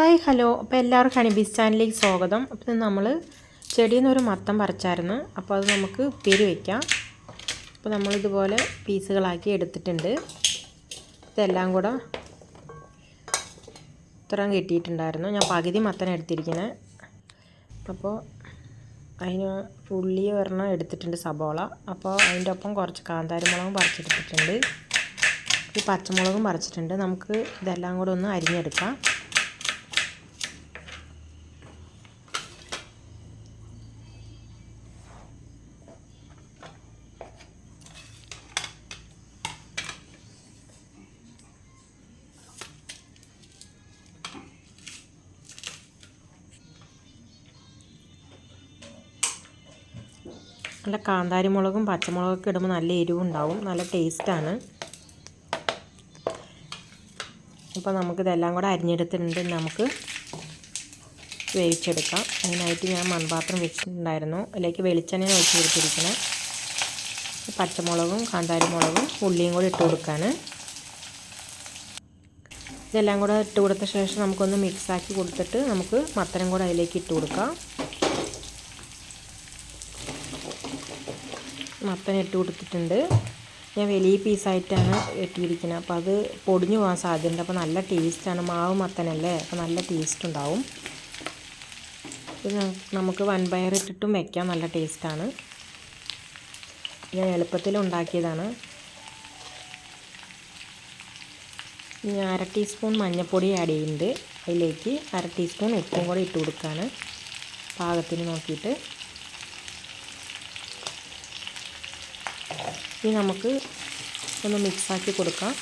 Hi hello. അപ്പോൾ എല്ലാവർക്കും ഹണിബീസ് ചാനലിലേക്ക് സ്വാഗതം. അപ്പം നമ്മൾ ചെടിയിൽ നിന്നൊരു മത്തം പറിച്ചായിരുന്നു. അപ്പോൾ അത് നമുക്ക് ഉപ്പേരി വയ്ക്കാം അപ്പോൾ നമ്മളിതുപോലെ പീസുകളാക്കി എടുത്തിട്ടുണ്ട്. ഇതെല്ലാം കൂടെ ഇത്രയും കിട്ടിയിട്ടുണ്ടായിരുന്നു. ഞാൻ പകുതി മത്തൻ എടുത്തിരിക്കുന്നത് അപ്പോൾ അതിന് ഉള്ളി ഒരെണ്ണം എടുത്തിട്ടുണ്ട് സബോള. അപ്പോൾ അതിന്റെ ഒപ്പം കുറച്ച് കാന്താരിമുളകും പറിച്ചെടുത്തിട്ടുണ്ട്. ഈ പച്ചമുളകും പറിച്ചിട്ടുണ്ട്. നമുക്ക് ഇതെല്ലാം കൂടെ ഒന്ന് അരിഞ്ഞെടുക്കാം. നല്ല കാന്താരി മുളകും പച്ചമുളകൊക്കെ ഇടുമ്പോൾ നല്ല എരിവുണ്ടാവും. നല്ല ടേസ്റ്റാണ്. അപ്പോൾ നമുക്കിതെല്ലാം കൂടെ അരിഞ്ഞെടുത്തിട്ടുണ്ട്. നമുക്ക് വേവിച്ചെടുക്കാം. അതിനായിട്ട് ഞാൻ മൺപാത്രം വെച്ചിട്ടുണ്ടായിരുന്നു. അതിലേക്ക് വെളിച്ചെണ്ണ ഒഴിച്ച് കൊടുത്തിരിക്കണം. പച്ചമുളകും കാന്താരി മുളകും ഉള്ളിയും കൂടി ഇട്ട് കൊടുക്കാണ്. ഇതെല്ലാം കൂടെ ഇട്ട് കൊടുത്ത ശേഷം നമുക്കൊന്ന് മിക്സാക്കി കൊടുത്തിട്ട് നമുക്ക് മത്തനും കൂടെ അതിലേക്ക് ഇട്ട് കൊടുക്കാം. മത്തൻ ഇട്ട് കൊടുത്തിട്ടുണ്ട്. ഞാൻ വലിയ പീസായിട്ടാണ് ഇട്ടിരിക്കുന്നത്. അപ്പോൾ അത് പൊടിഞ്ഞു പോകാൻ സാധ്യതയുണ്ട്. അപ്പോൾ നല്ല ടേസ്റ്റാണ് മാവ് മത്തനല്ലേ? അപ്പോൾ നല്ല ടേസ്റ്റ് ഉണ്ടാവും. ഇത് നമുക്ക് വൻപയർ ഇട്ടിട്ടും വെക്കാം. നല്ല ടേസ്റ്റാണ് ഞാൻ എളുപ്പത്തിൽ ഉണ്ടാക്കിയതാണ്. ഇനി അര ടീസ്പൂൺ മഞ്ഞൾപ്പൊടി ആഡ് ചെയ്യുന്നുണ്ട്. അതിലേക്ക് അര ടീസ്പൂൺ ഉപ്പും കൂടി ഇട്ട് കൊടുക്കുകയാണ് പാകത്തിന് നോക്കിയിട്ട്. ഇനി നമുക്ക് ഒന്ന് മിക്സാക്കി കൊടുക്കാം.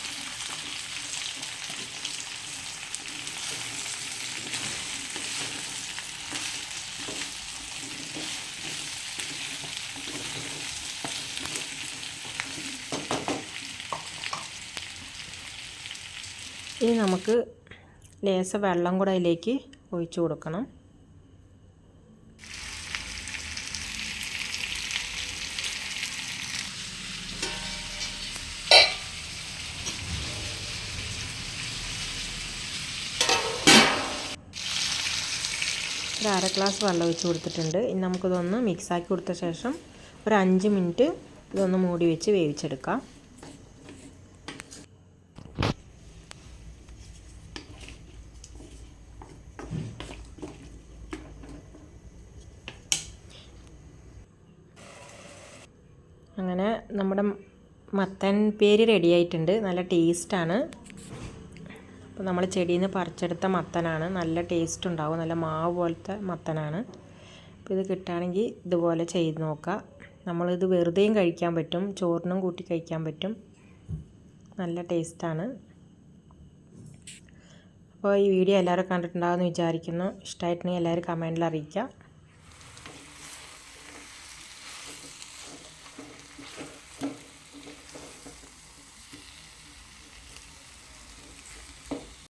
ഇനി നമുക്ക് ലേസ വെള്ളം കൂടെ അതിലേക്ക് ഒഴിച്ചു കൊടുക്കണം. ഒരു അര ഗ്ലാസ് വെള്ളം ഒഴിച്ച് കൊടുത്തിട്ടുണ്ട്. ഇനി നമുക്കിതൊന്ന് മിക്സാക്കി കൊടുത്ത ശേഷം ഒരു അഞ്ച് മിനിറ്റ് ഇതൊന്ന് മൂടി വെച്ച് വേവിച്ചെടുക്കാം. അങ്ങനെ നമ്മുടെ മത്തൻ പേര് റെഡിയായിട്ടുണ്ട് നല്ല ടേസ്റ്റാണ് അപ്പോൾ നമ്മൾ ചെടിയിൽ നിന്ന് പറിച്ചെടുത്ത മത്തനാണ്. നല്ല ടേസ്റ്റ് ഉണ്ടാവും. നല്ല മാവ് പോലത്തെ മത്തനാണ്. അപ്പോൾ ഇത് കിട്ടുകയാണെങ്കിൽ ഇതുപോലെ ചെയ്ത് നോക്കുക. നമ്മളിത് വെറുതെയും കഴിക്കാൻ പറ്റും. ചോറിനും കൂട്ടി കഴിക്കാൻ പറ്റും. നല്ല ടേസ്റ്റാണ് അപ്പോൾ ഈ വീഡിയോ എല്ലാവരും കണ്ടിട്ടുണ്ടാകുമെന്ന് വിചാരിക്കുന്നു. ഇഷ്ടമായിട്ടുണ്ടെങ്കിൽ എല്ലാവരും കമന്റിൽ അറിയിക്കുക.